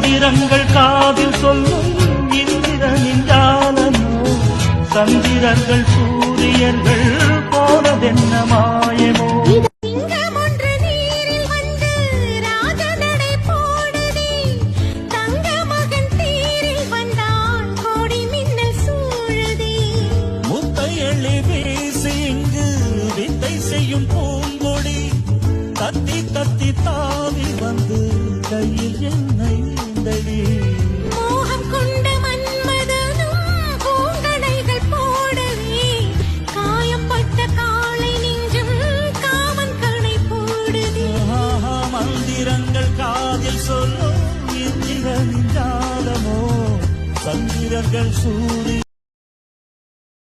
மந்திரங்கள் காதில் சொல்லும் இந்திரனின் ஜாலனோ சந்திரர்கள் சூரியர்கள் போனதென்ன மாயமோ? செய்யும் பூங்கொடி. தத்தி தத்தி தா மந்திரங்கள் காதில் சொல்லும் இந்திரனின் ஜாலமோ சந்திரர்கள் சூரிய